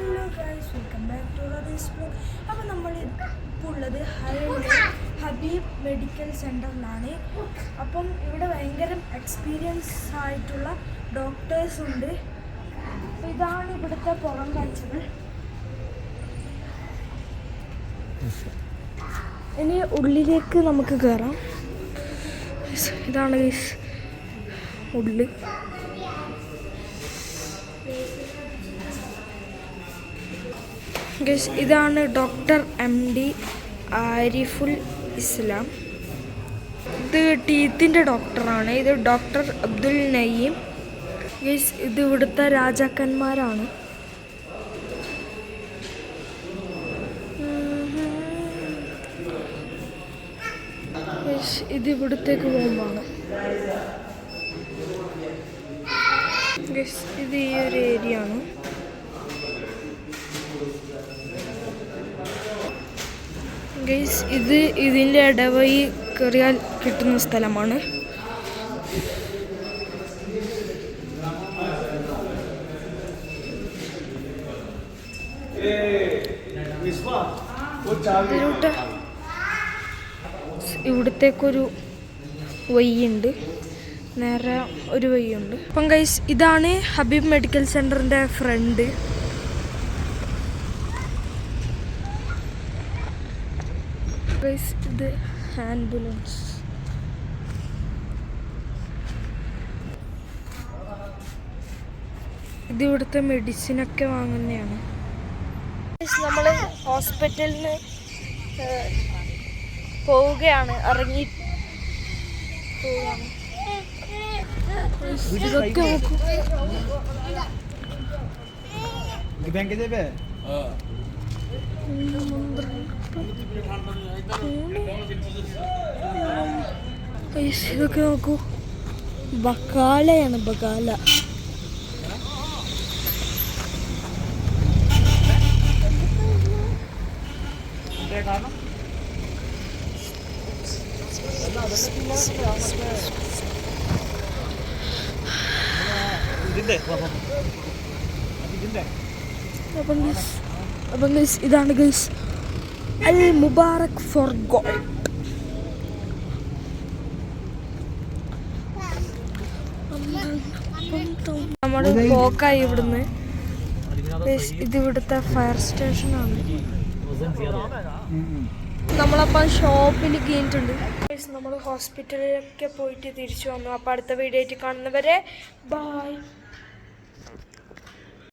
Hello guys welcome back to Riis blog അപ്പോൾ നമ്മൾ ഇപ്പോൾ ഉള്ളത് ഹബീബ് മെഡിക്കൽ സെന്ററിലാണ് അപ്പം ഇവിടെ ഭയങ്കര എക്സ്പീരിയൻസ് ആയിട്ടുള്ള ഡോക്ടേഴ്സ് ഉണ്ട് അപ്പോൾ ഇതാണ് ഇവിടുത്തെ പുറം കാഴ്ചകൾ ഇനി ഉള്ളിലേക്ക് നമുക്ക് കയറാം ഇതാണ് ഗൈസ് ഉള്ളിൽ ഇതാണ് doctor M D Ariful Islam. ഇത് ടീത്തിന്റെ ഡോക്ടറാണ്. ഇത് ഡോക്ടർ അബ്ദുൽ നയീം ഗസ് ഇത് ഇവിടുത്തെ രാജാക്കന്മാരാണ്. ഇത് ഇവിടത്തേക്ക് ഗസ് ഇത് ഈ ഒരു ഏരിയ ആണ് ഗൈസ് ഇത് ഇതിന്റെ ഇടവഴി കയറിയാൽ കിട്ടുന്ന സ്ഥലമാണ്. ഇവിടത്തേക്കൊരു വഴിയുണ്ട്. നേരെ ഒരു വഴിയുണ്ട്. അപ്പം ഗൈസ് ഇതാണ് ഹബീബ് മെഡിക്കൽ സെന്ററിന്റെ ഫ്രണ്ട്. ഗൈസ് ഇത് ആംബുലൻസ് ഇത് ഇവിടുത്തെ മെഡിസിനൊക്കെ വാങ്ങുന്നതാണ്. നമ്മൾ ഹോസ്പിറ്റലിന് പോവുകയാണ് ഇറങ്ങി പോവുകയാണ്. ഇതൊക്കെ നോക്കൂ ബക്കാലയാണ് ബക്കാല ഇതിന്റെ. അപ്പം ഗൈസ് അപ്പം ഗൈസ് ഇതാണ് guys Al Mubarak for gold നമ്മുടെ പോക്കായി ഇവിടുന്ന്. ഇത് ഇവിടുത്തെ ഫയർ സ്റ്റേഷനാണ് നമ്മളപ്പം ഷോപ്പിൽ കഴിഞ്ഞിട്ടുണ്ട് നമ്മൾ ഹോസ്പിറ്റലിലൊക്കെ പോയിട്ട് തിരിച്ചു വന്നു. അപ്പോൾ അടുത്ത വീഡിയോ ആയിട്ട് കാണുന്നവരെ ബായ്